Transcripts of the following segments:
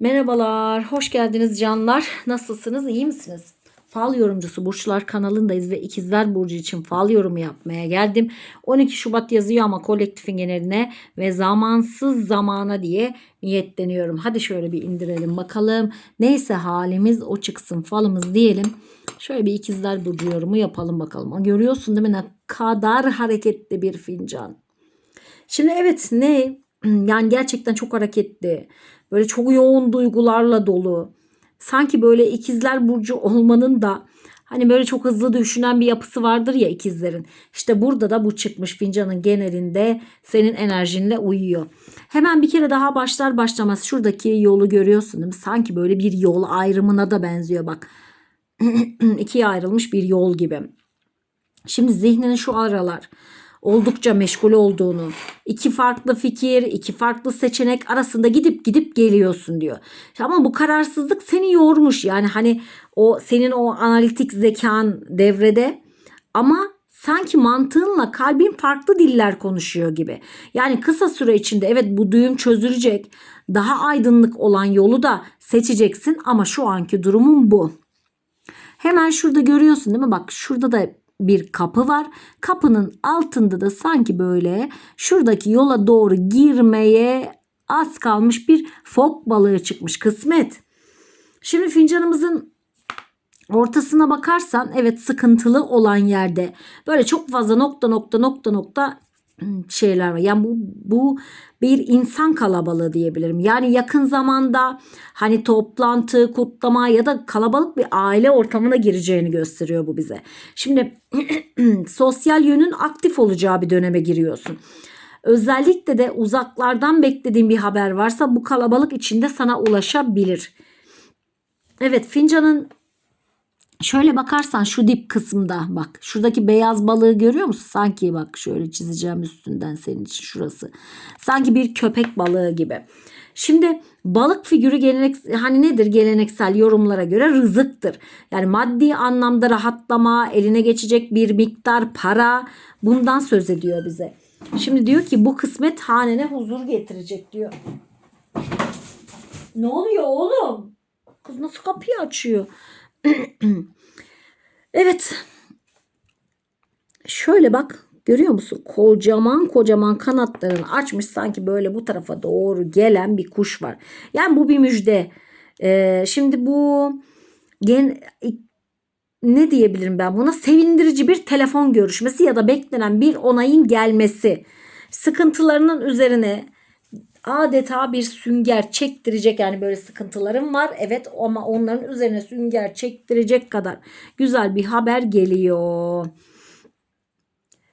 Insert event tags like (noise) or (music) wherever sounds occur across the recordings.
Merhabalar, hoş geldiniz canlar. Nasılsınız, iyi misiniz? Fal yorumcusu Burçlar kanalındayız ve İkizler Burcu için fal yorumu yapmaya geldim. 12 Şubat yazıyor ama kolektifin geneline ve zamansız zamana diye niyetleniyorum. Hadi şöyle bir indirelim bakalım. Neyse halimiz o çıksın falımız diyelim. Şöyle bir İkizler Burcu yorumu yapalım bakalım. Görüyorsun değil mi ne kadar hareketli bir fincan. Şimdi evet ne (clears throat) yani gerçekten çok hareketli. Böyle çok yoğun duygularla dolu. Sanki böyle ikizler burcu olmanın da hani böyle çok hızlı düşünen bir yapısı vardır ya ikizlerin. İşte burada da bu çıkmış fincanın genelinde senin enerjinle uyuyor. Hemen bir kere daha başlar başlamaz şuradaki yolu görüyorsun değil mi? Sanki böyle bir yol ayrımına da benziyor bak. (clears throat) İkiye ayrılmış bir yol gibi. Şimdi zihninin şu aralar oldukça meşgul olduğunu, iki farklı fikir, iki farklı seçenek arasında gidip gidip geliyorsun diyor. Ama bu kararsızlık seni yormuş. Yani hani o senin o analitik zekan devrede ama sanki mantığınla kalbin farklı diller konuşuyor gibi. Yani kısa süre içinde evet bu düğüm çözülecek. Daha aydınlık olan yolu da seçeceksin ama şu anki durumun bu. Hemen şurada görüyorsun değil mi? Bak şurada da bir kapı var. Kapının altında da sanki böyle şuradaki yola doğru girmeye az kalmış bir fok balığı çıkmış kısmet. Şimdi fincanımızın ortasına bakarsan evet sıkıntılı olan yerde böyle çok fazla nokta nokta nokta nokta (clears throat) şeyler var. Yani bu, bu bir insan kalabalığı diyebilirim. Yani yakın zamanda hani toplantı, kutlama ya da kalabalık bir aile ortamına gireceğini gösteriyor bu bize. Şimdi (clears throat) sosyal yönün aktif olacağı bir döneme giriyorsun. Özellikle de uzaklardan beklediğin bir haber varsa bu kalabalık içinde sana ulaşabilir. Evet fincanın Şöyle bakarsan şu dip kısımda bak şuradaki beyaz balığı görüyor musun? Sanki bak şöyle çizeceğim üstünden senin için şurası. Sanki bir köpek balığı gibi. Şimdi balık figürü gelenek hani nedir geleneksel yorumlara göre rızıktır. Yani maddi anlamda rahatlama, eline geçecek bir miktar para bundan söz ediyor bize. Şimdi diyor ki bu kısmet hanene huzur getirecek diyor. Ne oluyor oğlum? Kız nasıl kapıyı açıyor? (clears throat) evet. Şöyle bak görüyor musun? Kocaman kocaman kanatlarını açmış sanki böyle bu tarafa doğru gelen bir kuş var. Yani bu bir müjde. Ee, şimdi bu gen ne diyebilirim ben buna? Sevindirici bir telefon görüşmesi ya da beklenen bir onayın gelmesi. Sıkıntılarının üzerine adeta bir sünger çektirecek yani böyle sıkıntılarım var. Evet ama onların üzerine sünger çektirecek kadar güzel bir haber geliyor.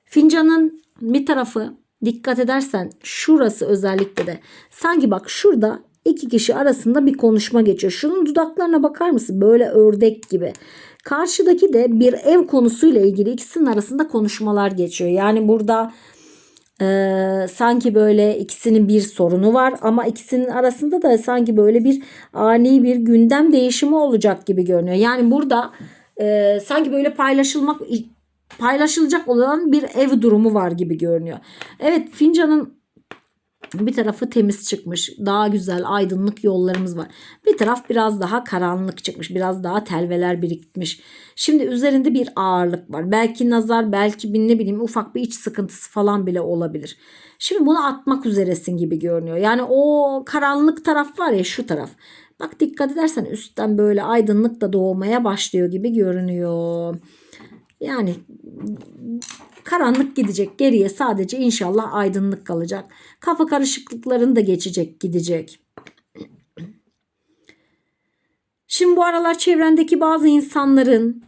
Fincanın bir tarafı dikkat edersen şurası özellikle de sanki bak şurada iki kişi arasında bir konuşma geçiyor. Şunun dudaklarına bakar mısın? Böyle ördek gibi. Karşıdaki de bir ev konusuyla ilgili ikisinin arasında konuşmalar geçiyor. Yani burada ee, sanki böyle ikisinin bir sorunu var ama ikisinin arasında da sanki böyle bir ani bir gündem değişimi olacak gibi görünüyor. Yani burada e, sanki böyle paylaşılmak paylaşılacak olan bir ev durumu var gibi görünüyor. Evet fincanın bir tarafı temiz çıkmış. Daha güzel aydınlık yollarımız var. Bir taraf biraz daha karanlık çıkmış. Biraz daha telveler birikmiş. Şimdi üzerinde bir ağırlık var. Belki nazar, belki bir ne bileyim ufak bir iç sıkıntısı falan bile olabilir. Şimdi bunu atmak üzeresin gibi görünüyor. Yani o karanlık taraf var ya şu taraf. Bak dikkat edersen üstten böyle aydınlık da doğmaya başlıyor gibi görünüyor. Yani karanlık gidecek. Geriye sadece inşallah aydınlık kalacak. Kafa karışıklıkların da geçecek, gidecek. Şimdi bu aralar çevrendeki bazı insanların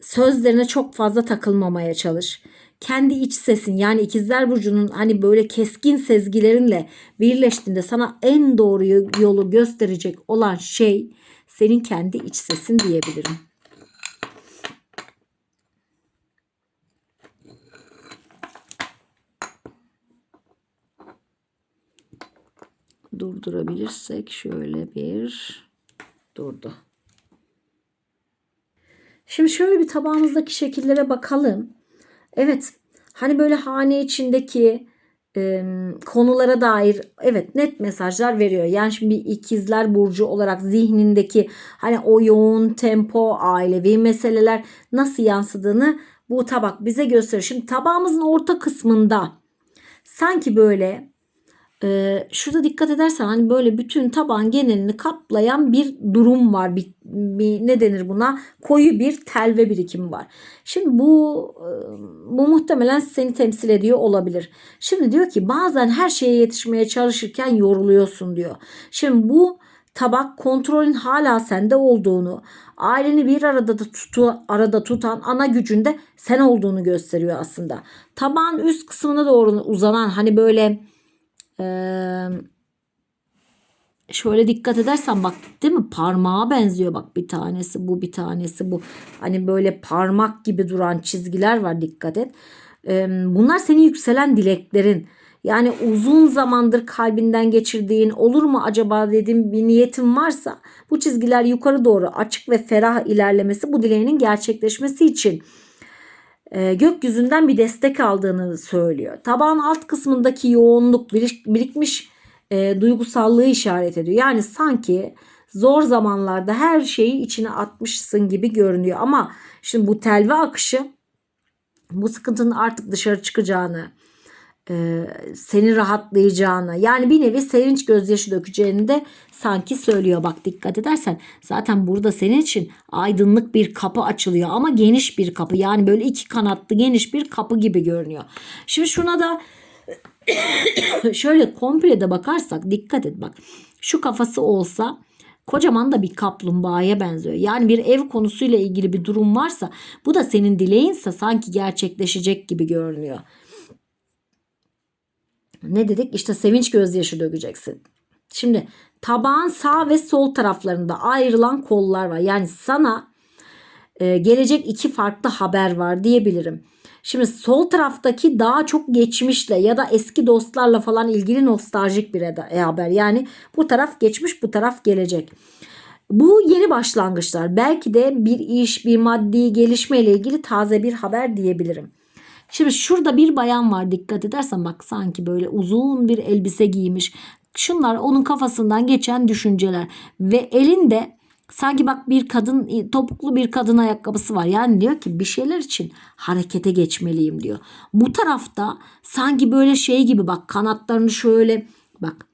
sözlerine çok fazla takılmamaya çalış. Kendi iç sesin yani ikizler burcunun hani böyle keskin sezgilerinle birleştiğinde sana en doğru yolu gösterecek olan şey senin kendi iç sesin diyebilirim. Durdurabilirsek şöyle bir durdu. Şimdi şöyle bir tabağımızdaki şekillere bakalım. Evet hani böyle hane içindeki e, konulara dair evet net mesajlar veriyor. Yani şimdi bir ikizler burcu olarak zihnindeki hani o yoğun tempo, ailevi meseleler nasıl yansıdığını bu tabak bize gösteriyor. Şimdi tabağımızın orta kısmında sanki böyle e, şurada dikkat edersen hani böyle bütün tabağın genelini kaplayan bir durum var. Bir, bir ne denir buna? Koyu bir telve birikimi var. Şimdi bu bu muhtemelen seni temsil ediyor olabilir. Şimdi diyor ki bazen her şeye yetişmeye çalışırken yoruluyorsun diyor. Şimdi bu tabak kontrolün hala sende olduğunu, aileni bir arada da tutu, arada tutan ana gücünde sen olduğunu gösteriyor aslında. Tabağın üst kısmına doğru uzanan hani böyle şöyle dikkat edersen bak değil mi? Parmağa benziyor bak bir tanesi bu bir tanesi bu. Hani böyle parmak gibi duran çizgiler var dikkat et. Bunlar senin yükselen dileklerin. Yani uzun zamandır kalbinden geçirdiğin olur mu acaba dediğin bir niyetin varsa bu çizgiler yukarı doğru açık ve ferah ilerlemesi bu dileğinin gerçekleşmesi için gökyüzünden bir destek aldığını söylüyor. Tabağın alt kısmındaki yoğunluk birik, birikmiş e, duygusallığı işaret ediyor. Yani sanki zor zamanlarda her şeyi içine atmışsın gibi görünüyor. Ama şimdi bu telve akışı bu sıkıntının artık dışarı çıkacağını, e, seni rahatlayacağını yani bir nevi sevinç gözyaşı dökeceğini de sanki söylüyor. Bak dikkat edersen zaten burada senin için aydınlık bir kapı açılıyor ama geniş bir kapı yani böyle iki kanatlı geniş bir kapı gibi görünüyor. Şimdi şuna da (coughs) şöyle komple de bakarsak dikkat et bak şu kafası olsa kocaman da bir kaplumbağaya benziyor. Yani bir ev konusuyla ilgili bir durum varsa bu da senin dileğinse sanki gerçekleşecek gibi görünüyor ne dedik? İşte sevinç gözyaşı dökeceksin. Şimdi tabağın sağ ve sol taraflarında ayrılan kollar var. Yani sana e, gelecek iki farklı haber var diyebilirim. Şimdi sol taraftaki daha çok geçmişle ya da eski dostlarla falan ilgili nostaljik bir e, haber. Yani bu taraf geçmiş bu taraf gelecek. Bu yeni başlangıçlar. Belki de bir iş, bir maddi gelişme ile ilgili taze bir haber diyebilirim. Şimdi şurada bir bayan var dikkat edersen bak sanki böyle uzun bir elbise giymiş. Şunlar onun kafasından geçen düşünceler ve elinde sanki bak bir kadın topuklu bir kadın ayakkabısı var. Yani diyor ki bir şeyler için harekete geçmeliyim diyor. Bu tarafta sanki böyle şey gibi bak kanatlarını şöyle bak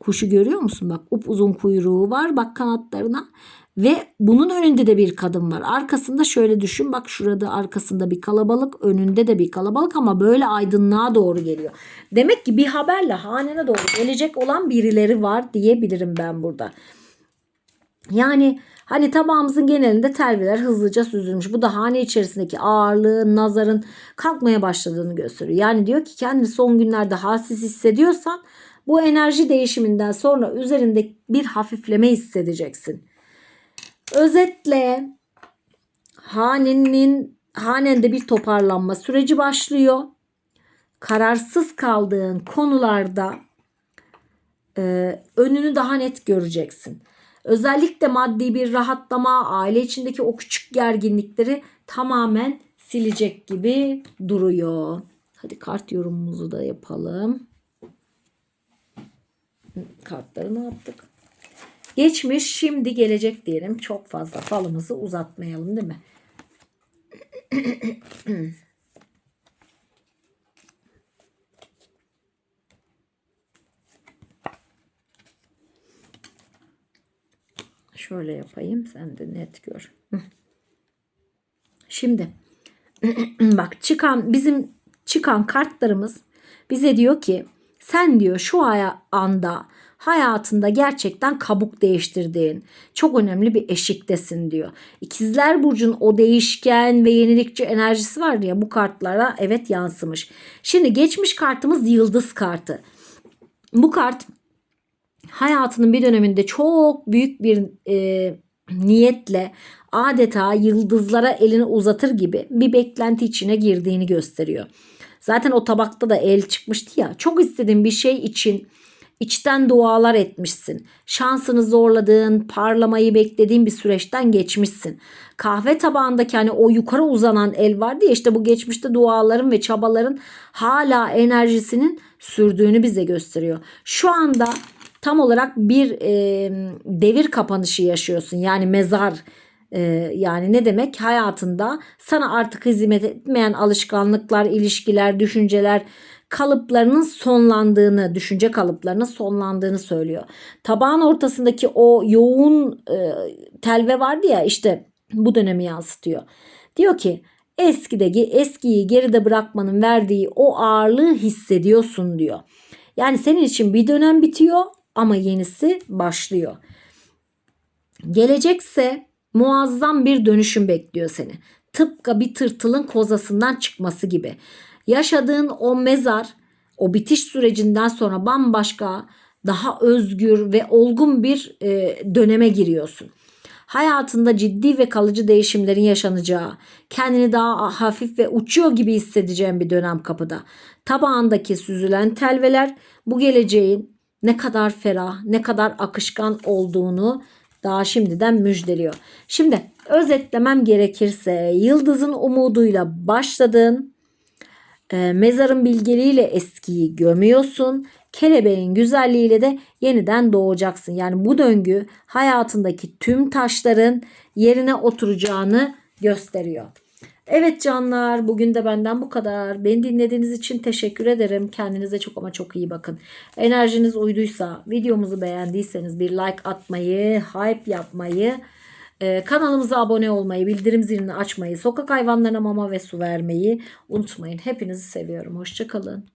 kuşu görüyor musun? Bak upuzun kuyruğu var bak kanatlarına ve bunun önünde de bir kadın var. Arkasında şöyle düşün bak şurada arkasında bir kalabalık önünde de bir kalabalık ama böyle aydınlığa doğru geliyor. Demek ki bir haberle hanene doğru gelecek olan birileri var diyebilirim ben burada. Yani hani tabağımızın genelinde telveler hızlıca süzülmüş. Bu da hane içerisindeki ağırlığın, nazarın kalkmaya başladığını gösteriyor. Yani diyor ki kendini son günlerde halsiz hissediyorsan bu enerji değişiminden sonra üzerinde bir hafifleme hissedeceksin. Özetle hanenin hanende bir toparlanma süreci başlıyor. Kararsız kaldığın konularda e, önünü daha net göreceksin. Özellikle maddi bir rahatlama, aile içindeki o küçük gerginlikleri tamamen silecek gibi duruyor. Hadi kart yorumumuzu da yapalım. Kartları ne yaptık? Geçmiş, şimdi, gelecek diyelim. Çok fazla falımızı uzatmayalım değil mi? (clears throat) Şöyle yapayım sen de net gör. (clears throat) Şimdi (clears throat) bak çıkan bizim çıkan kartlarımız bize diyor ki sen diyor şu anda hayatında gerçekten kabuk değiştirdiğin çok önemli bir eşiktesin diyor. İkizler Burcu'nun o değişken ve yenilikçi enerjisi var ya bu kartlara evet yansımış. Şimdi geçmiş kartımız yıldız kartı. Bu kart hayatının bir döneminde çok büyük bir e, niyetle adeta yıldızlara elini uzatır gibi bir beklenti içine girdiğini gösteriyor. Zaten o tabakta da el çıkmıştı ya. Çok istediğin bir şey için içten dualar etmişsin. Şansını zorladığın, parlamayı beklediğin bir süreçten geçmişsin. Kahve tabağındaki hani o yukarı uzanan el vardı ya işte bu geçmişte duaların ve çabaların hala enerjisinin sürdüğünü bize gösteriyor. Şu anda tam olarak bir e, devir kapanışı yaşıyorsun. Yani mezar yani ne demek hayatında sana artık hizmet etmeyen alışkanlıklar, ilişkiler, düşünceler kalıplarının sonlandığını, düşünce kalıplarının sonlandığını söylüyor. Tabağın ortasındaki o yoğun e, telve vardı ya işte bu dönemi yansıtıyor. Diyor ki eskideki eskiyi geride bırakmanın verdiği o ağırlığı hissediyorsun diyor. Yani senin için bir dönem bitiyor ama yenisi başlıyor. Gelecekse muazzam bir dönüşüm bekliyor seni. Tıpkı bir tırtılın kozasından çıkması gibi. Yaşadığın o mezar, o bitiş sürecinden sonra bambaşka, daha özgür ve olgun bir e, döneme giriyorsun. Hayatında ciddi ve kalıcı değişimlerin yaşanacağı, kendini daha hafif ve uçuyor gibi hissedeceğin bir dönem kapıda. Tabağındaki süzülen telveler bu geleceğin ne kadar ferah, ne kadar akışkan olduğunu daha şimdiden müjdeliyor. Şimdi özetlemem gerekirse yıldızın umuduyla başladın. E, mezarın bilgeliğiyle eskiyi gömüyorsun. Kelebeğin güzelliğiyle de yeniden doğacaksın. Yani bu döngü hayatındaki tüm taşların yerine oturacağını gösteriyor. Evet canlar bugün de benden bu kadar. Beni dinlediğiniz için teşekkür ederim. Kendinize çok ama çok iyi bakın. Enerjiniz uyduysa videomuzu beğendiyseniz bir like atmayı, hype yapmayı, e, kanalımıza abone olmayı, bildirim zilini açmayı, sokak hayvanlarına mama ve su vermeyi unutmayın. Hepinizi seviyorum. Hoşçakalın.